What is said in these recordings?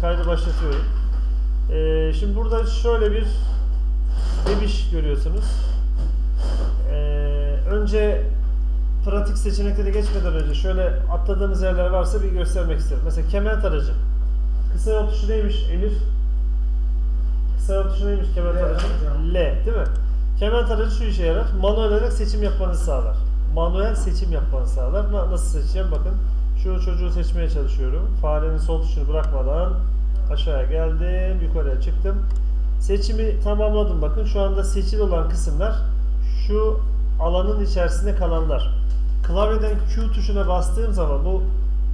Kaydı başlatıyorum. Ee, şimdi burada şöyle bir demiş görüyorsunuz. Ee, önce pratik seçeneklere geçmeden önce şöyle atladığımız yerler varsa bir göstermek isterim. Mesela kemer tarayıcı. Kısa yol tuşu neymiş Emir? Kısa yol tuşu neymiş kemer hocam. L değil mi? Kemer tarayıcı şu işe yarar. Manuel olarak seçim yapmanızı sağlar. Manuel seçim yapmanızı sağlar. Na- Nasıl seçeceğim? Bakın şu çocuğu seçmeye çalışıyorum. Farenin sol tuşunu bırakmadan aşağıya geldim, yukarıya çıktım. Seçimi tamamladım. Bakın şu anda seçili olan kısımlar şu alanın içerisinde kalanlar. Klavyeden Q tuşuna bastığım zaman bu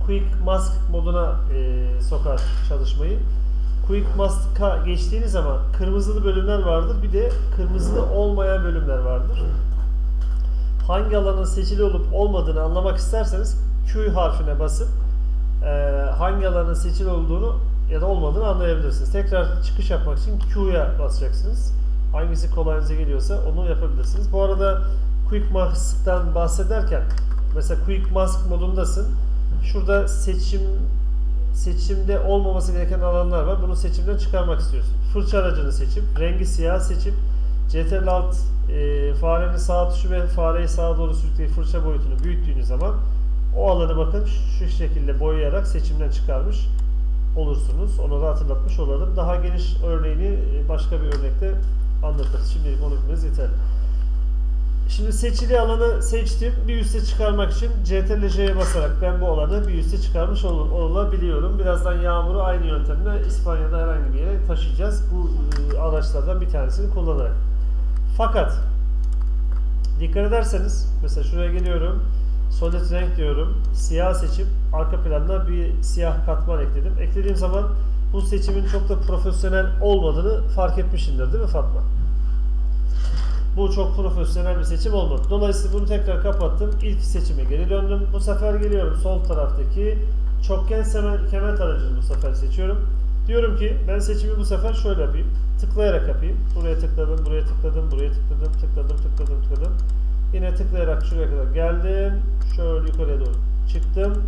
Quick Mask moduna e, sokar çalışmayı. Quick Mask'a geçtiğiniz zaman kırmızılı bölümler vardır. Bir de kırmızılı olmayan bölümler vardır. Hangi alanın seçili olup olmadığını anlamak isterseniz Q harfine basıp e, hangi alanın seçili olduğunu ya da olmadığını anlayabilirsiniz. Tekrar çıkış yapmak için Q'ya basacaksınız. Hangisi kolayınıza geliyorsa onu yapabilirsiniz. Bu arada Quick Mask'tan bahsederken mesela Quick Mask modundasın. Şurada seçim seçimde olmaması gereken alanlar var. Bunu seçimden çıkarmak istiyorsun. Fırça aracını seçip, rengi siyah seçip, CTRL alt e, farenin sağ tuşu ve fareyi sağa doğru sürükleyip fırça boyutunu büyüttüğünüz zaman o alanı bakın şu şekilde boyayarak seçimden çıkarmış olursunuz. Onu da hatırlatmış olalım. Daha geniş örneğini e, başka bir örnekte anlatırız. Şimdilik onu bilmeniz yeterli. Şimdi seçili alanı seçtim. Bir üste çıkarmak için CTRL J'ye basarak ben bu alanı bir üste çıkarmış ol- olabiliyorum. Birazdan Yağmur'u aynı yöntemle İspanya'da herhangi bir yere taşıyacağız. Bu e, araçlardan bir tanesini kullanarak. Fakat dikkat ederseniz mesela şuraya geliyorum. Solid renk diyorum. Siyah seçip arka planda bir siyah katman ekledim. Eklediğim zaman bu seçimin çok da profesyonel olmadığını fark etmişsindir değil mi Fatma? Bu çok profesyonel bir seçim olmadı. Dolayısıyla bunu tekrar kapattım. İlk seçime geri döndüm. Bu sefer geliyorum sol taraftaki çokgen kemer aracını bu sefer seçiyorum. Diyorum ki ben seçimi bu sefer şöyle yapayım. Tıklayarak yapayım. Buraya tıkladım, buraya tıkladım, buraya tıkladım, tıkladım, tıkladım, tıkladım. Yine tıklayarak şuraya kadar geldim. Şöyle yukarıya doğru çıktım.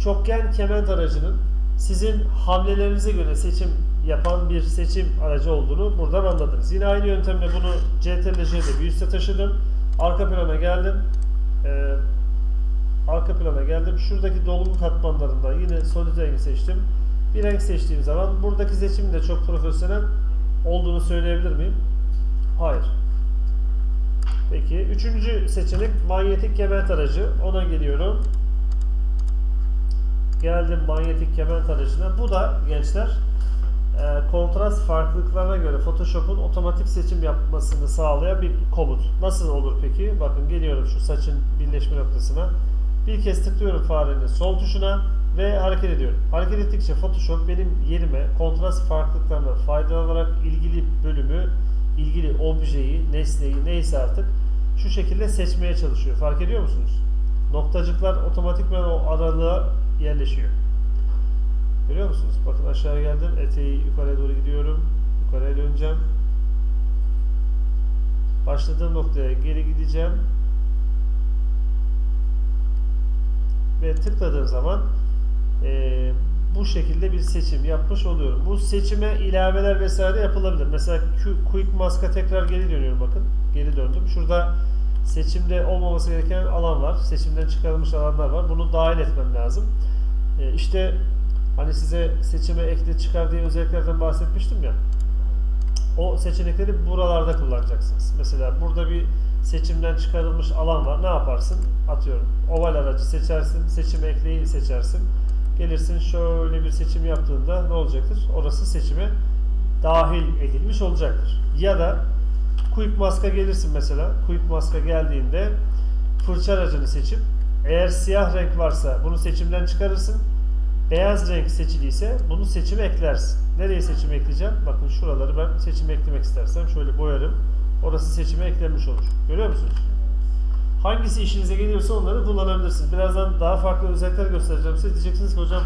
Çokgen kement aracının sizin hamlelerinize göre seçim yapan bir seçim aracı olduğunu buradan anladınız. Yine aynı yöntemle bunu CTRL J'de bir üste taşıdım. Arka plana geldim. Ee, arka plana geldim. Şuradaki dolgu katmanlarından yine solid rengi seçtim. Bir renk seçtiğim zaman buradaki seçimin de çok profesyonel olduğunu söyleyebilir miyim? Hayır. Peki. Üçüncü seçenek manyetik kemer aracı. Ona geliyorum. Geldim manyetik kemer aracına. Bu da gençler e, kontrast farklılıklarına göre Photoshop'un otomatik seçim yapmasını sağlayan bir komut. Nasıl olur peki? Bakın geliyorum şu saçın birleşme noktasına. Bir kez tıklıyorum farenin sol tuşuna ve hareket ediyorum. Hareket ettikçe Photoshop benim yerime kontrast farklılıklarından faydalanarak ilgili bölümü, ilgili objeyi, nesneyi neyse artık şu şekilde seçmeye çalışıyor. Fark ediyor musunuz? Noktacıklar otomatikman o aralığa yerleşiyor. Görüyor musunuz? Bakın aşağı geldim. Eteği yukarıya doğru gidiyorum. Yukarıya döneceğim. Başladığım noktaya geri gideceğim. Ve tıkladığım zaman eee, bu şekilde bir seçim yapmış oluyorum. Bu seçime ilaveler vesaire yapılabilir. Mesela Quick Mask'a tekrar geri dönüyorum bakın. Geri döndüm. Şurada seçimde olmaması gereken alan var. Seçimden çıkarılmış alanlar var. Bunu dahil etmem lazım. E, işte hani size seçime ekle çıkar diye özelliklerden bahsetmiştim ya. O seçenekleri buralarda kullanacaksınız. Mesela burada bir seçimden çıkarılmış alan var. Ne yaparsın? Atıyorum. Oval aracı seçersin. Seçime ekleyi seçersin. Gelirsin şöyle bir seçim yaptığında ne olacaktır? Orası seçime dahil edilmiş olacaktır. Ya da Quick Mask'a gelirsin mesela. Quick Mask'a geldiğinde fırça aracını seçip eğer siyah renk varsa bunu seçimden çıkarırsın. Beyaz renk seçiliyse bunu seçime eklersin. Nereye seçime ekleyeceğim? Bakın şuraları ben seçime eklemek istersem şöyle boyarım. Orası seçime eklenmiş olur. Görüyor musunuz? Hangisi işinize geliyorsa onları kullanabilirsiniz. Birazdan daha farklı özellikler göstereceğim size. Diyeceksiniz ki hocam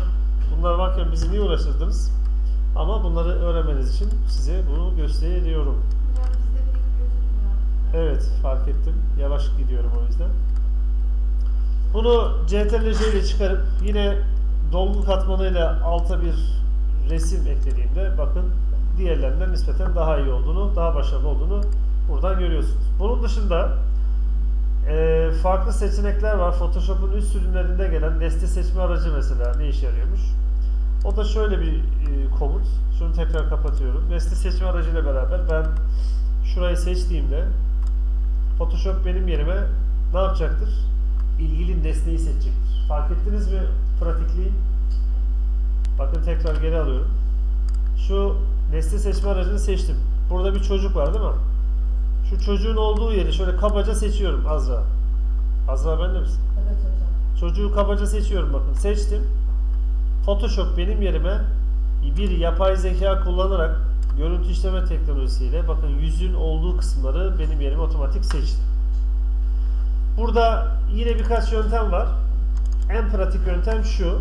bunlar varken bizi niye uğraştırdınız? Ama bunları öğrenmeniz için size bunu gösteriyorum. Evet fark ettim. Yavaş gidiyorum o yüzden. Bunu CTRL ile çıkarıp yine dolgu katmanıyla alta bir resim eklediğimde bakın diğerlerinden nispeten daha iyi olduğunu, daha başarılı olduğunu buradan görüyorsunuz. Bunun dışında e, farklı seçenekler var. Photoshop'un üst sürümlerinde gelen nesne seçme aracı mesela ne işe yarıyormuş? O da şöyle bir e, komut. Şunu tekrar kapatıyorum. Nesne seçme aracıyla beraber ben şurayı seçtiğimde Photoshop benim yerime ne yapacaktır? İlgili nesneyi seçecektir. Fark ettiniz mi pratikliği? Bakın tekrar geri alıyorum. Şu nesne seçme aracını seçtim. Burada bir çocuk var değil mi? Şu çocuğun olduğu yeri şöyle kabaca seçiyorum Azra. Azra bende misin? Evet hocam. Çocuğu kabaca seçiyorum bakın. Seçtim. Photoshop benim yerime bir yapay zeka kullanarak görüntü işleme teknolojisiyle bakın yüzün olduğu kısımları benim yerime otomatik seçti. Burada yine birkaç yöntem var. En pratik yöntem şu.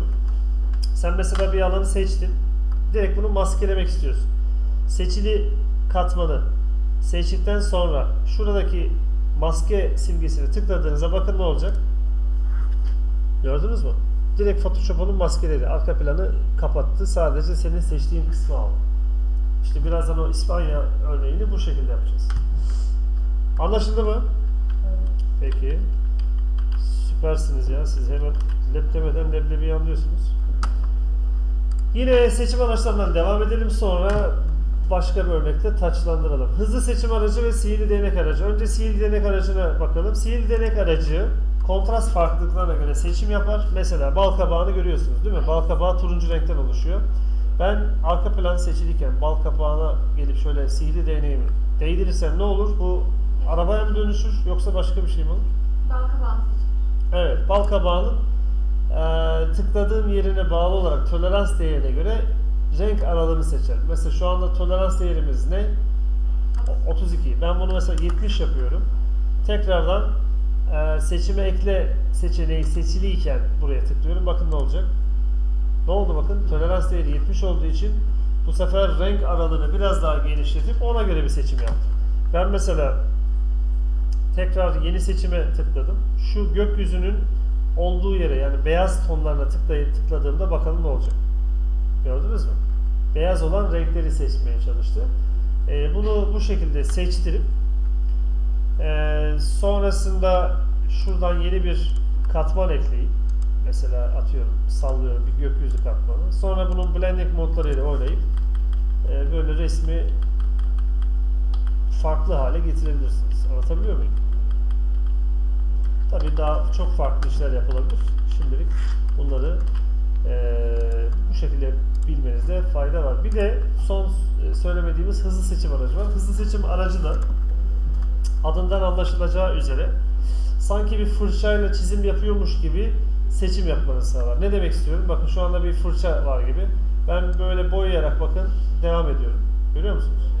Sen mesela bir alanı seçtin. Direkt bunu maskelemek istiyorsun. Seçili katmanı seçtikten sonra şuradaki maske simgesini tıkladığınızda bakın ne olacak? Gördünüz mü? Direkt Photoshop onu maskeledi. Arka planı kapattı. Sadece senin seçtiğin kısmı aldı. İşte birazdan o İspanya örneğini bu şekilde yapacağız. Anlaşıldı mı? Peki. Süpersiniz ya. Siz hemen lep demeden leblebiyi anlıyorsunuz. Yine seçim araçlarından devam edelim. Sonra başka bir örnekte taçlandıralım. Hızlı seçim aracı ve sihirli değnek aracı. Önce sihirli değnek aracına bakalım. Sihirli değnek aracı kontrast farklılıklarına göre seçim yapar. Mesela bal kabağını görüyorsunuz değil mi? Bal kabağı turuncu renkten oluşuyor. Ben arka plan seçilirken bal kabağına gelip şöyle sihirli değneğimi değdirirsem ne olur? Bu arabaya mı dönüşür yoksa başka bir şey mi olur? Bal kabağını. Evet, bal kabağının eee, tıkladığım yerine bağlı olarak tolerans değerine göre renk aralığını seçerim. Mesela şu anda tolerans değerimiz ne? O- 32. Ben bunu mesela 70 yapıyorum. Tekrardan eee, seçime ekle seçeneği seçiliyken buraya tıklıyorum. Bakın ne olacak? Ne oldu bakın? Tolerans değeri 70 olduğu için bu sefer renk aralığını biraz daha genişletip ona göre bir seçim yaptım. Ben mesela tekrar yeni seçime tıkladım. Şu gökyüzünün olduğu yere yani beyaz tonlarına tıklayıp tıkladığımda bakalım ne olacak. Gördünüz mü? Beyaz olan renkleri seçmeye çalıştı. Ee, bunu bu şekilde seçtirip ee, sonrasında şuradan yeni bir katman ekleyip mesela atıyorum sallıyorum bir gökyüzü katmanı. Sonra bunun blending modlarıyla oynayıp ee, böyle resmi farklı hale getirebilirsiniz. Anlatabiliyor muyum? Tabii daha çok farklı işler yapılabilir. Şimdilik bunları eee, bu şekilde bilmenizde fayda var. Bir de son e, söylemediğimiz hızlı seçim aracı var. Hızlı seçim aracı da adından anlaşılacağı üzere sanki bir fırçayla çizim yapıyormuş gibi seçim yapmanızı sağlar. Ne demek istiyorum? Bakın şu anda bir fırça var gibi. Ben böyle boyayarak bakın devam ediyorum. Görüyor musunuz?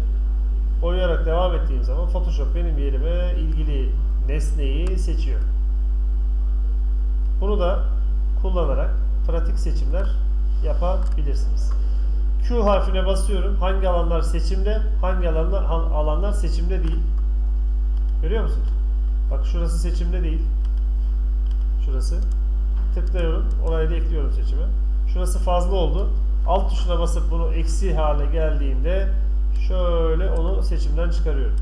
Boyayarak devam ettiğim zaman Photoshop benim yerime ilgili nesneyi seçiyor. Bunu da kullanarak pratik seçimler yapabilirsiniz. Q harfine basıyorum. Hangi alanlar seçimde, hangi alanlar alanlar seçimde değil. Görüyor musunuz? Bak şurası seçimde değil. Şurası. Tıklıyorum. Orayı da ekliyorum seçime. Şurası fazla oldu. Alt tuşuna basıp bunu eksi hale geldiğinde şöyle onu seçimden çıkarıyorum.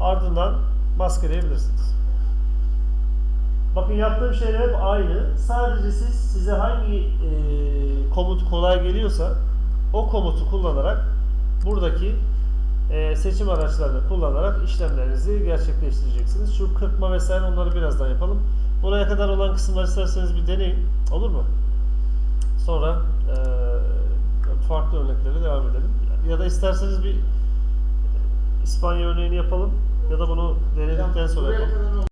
Ardından maskeleyebilirsiniz. Bakın yaptığım şeyler hep aynı. Sadece siz size hangi e, komut kolay geliyorsa o komutu kullanarak buradaki e, seçim araçlarını kullanarak işlemlerinizi gerçekleştireceksiniz. Şu kırpma vesaire onları birazdan yapalım. Buraya kadar olan kısımları isterseniz bir deneyin. Olur mu? Sonra e, farklı örneklere devam edelim. Ya da isterseniz bir İspanya örneğini yapalım ya da bunu denedikten sonra yapalım.